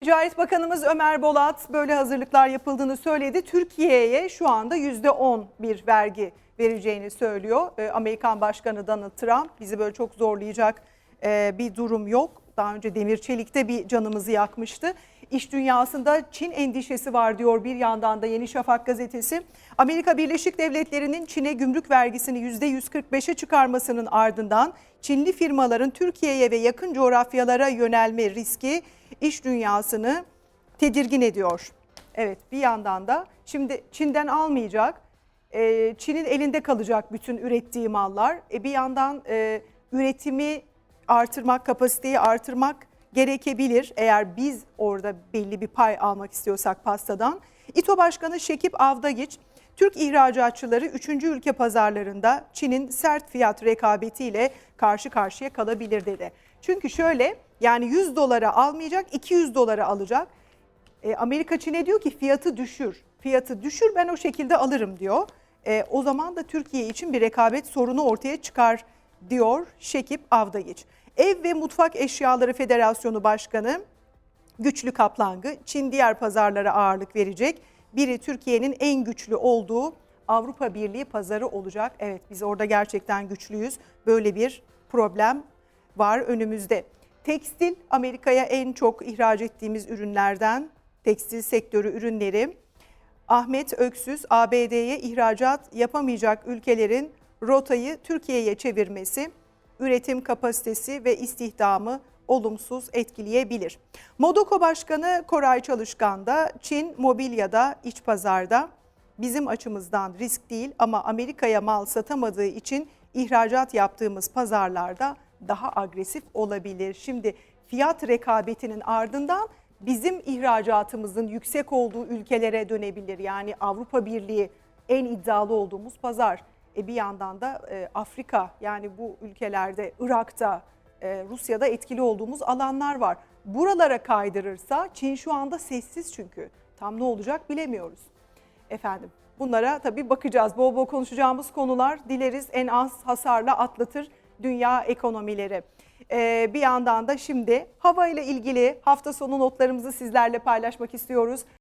Ticaret Bakanımız Ömer Bolat böyle hazırlıklar yapıldığını söyledi. Türkiye'ye şu anda %10 bir vergi vereceğini söylüyor. Ee, Amerikan Başkanı Donald Trump bizi böyle çok zorlayacak e, bir durum yok. Daha önce demir çelikte bir canımızı yakmıştı. İş dünyasında Çin endişesi var diyor bir yandan da Yeni Şafak gazetesi. Amerika Birleşik Devletleri'nin Çin'e gümrük vergisini %145'e çıkarmasının ardından Çinli firmaların Türkiye'ye ve yakın coğrafyalara yönelme riski iş dünyasını tedirgin ediyor. Evet bir yandan da şimdi Çin'den almayacak, e, Çin'in elinde kalacak bütün ürettiği mallar. E, bir yandan e, üretimi artırmak, kapasiteyi artırmak gerekebilir eğer biz orada belli bir pay almak istiyorsak pastadan. İTO Başkanı Şekip Avdagiç, Türk ihracatçıları 3. ülke pazarlarında Çin'in sert fiyat rekabetiyle karşı karşıya kalabilir dedi. Çünkü şöyle yani 100 dolara almayacak 200 dolara alacak. E, Amerika Çin'e diyor ki fiyatı düşür. Fiyatı düşür ben o şekilde alırım diyor. E, o zaman da Türkiye için bir rekabet sorunu ortaya çıkar diyor Şekip Avdagiç. Ev ve Mutfak Eşyaları Federasyonu Başkanı Güçlü Kaplangı Çin diğer pazarlara ağırlık verecek. Biri Türkiye'nin en güçlü olduğu Avrupa Birliği pazarı olacak. Evet biz orada gerçekten güçlüyüz. Böyle bir problem var önümüzde. Tekstil Amerika'ya en çok ihraç ettiğimiz ürünlerden tekstil sektörü ürünleri. Ahmet Öksüz ABD'ye ihracat yapamayacak ülkelerin rotayı Türkiye'ye çevirmesi üretim kapasitesi ve istihdamı olumsuz etkileyebilir. Modoko Başkanı Koray Çalışkan da Çin mobilyada iç pazarda bizim açımızdan risk değil ama Amerika'ya mal satamadığı için ihracat yaptığımız pazarlarda daha agresif olabilir. Şimdi fiyat rekabetinin ardından bizim ihracatımızın yüksek olduğu ülkelere dönebilir. Yani Avrupa Birliği en iddialı olduğumuz pazar. E bir yandan da e, Afrika yani bu ülkelerde Irak'ta, e, Rusya'da etkili olduğumuz alanlar var. Buralara kaydırırsa Çin şu anda sessiz çünkü. Tam ne olacak bilemiyoruz. Efendim bunlara tabii bakacağız. Bol bol konuşacağımız konular dileriz en az hasarla atlatır dünya ekonomileri. Ee, bir yandan da şimdi hava ile ilgili hafta sonu notlarımızı sizlerle paylaşmak istiyoruz.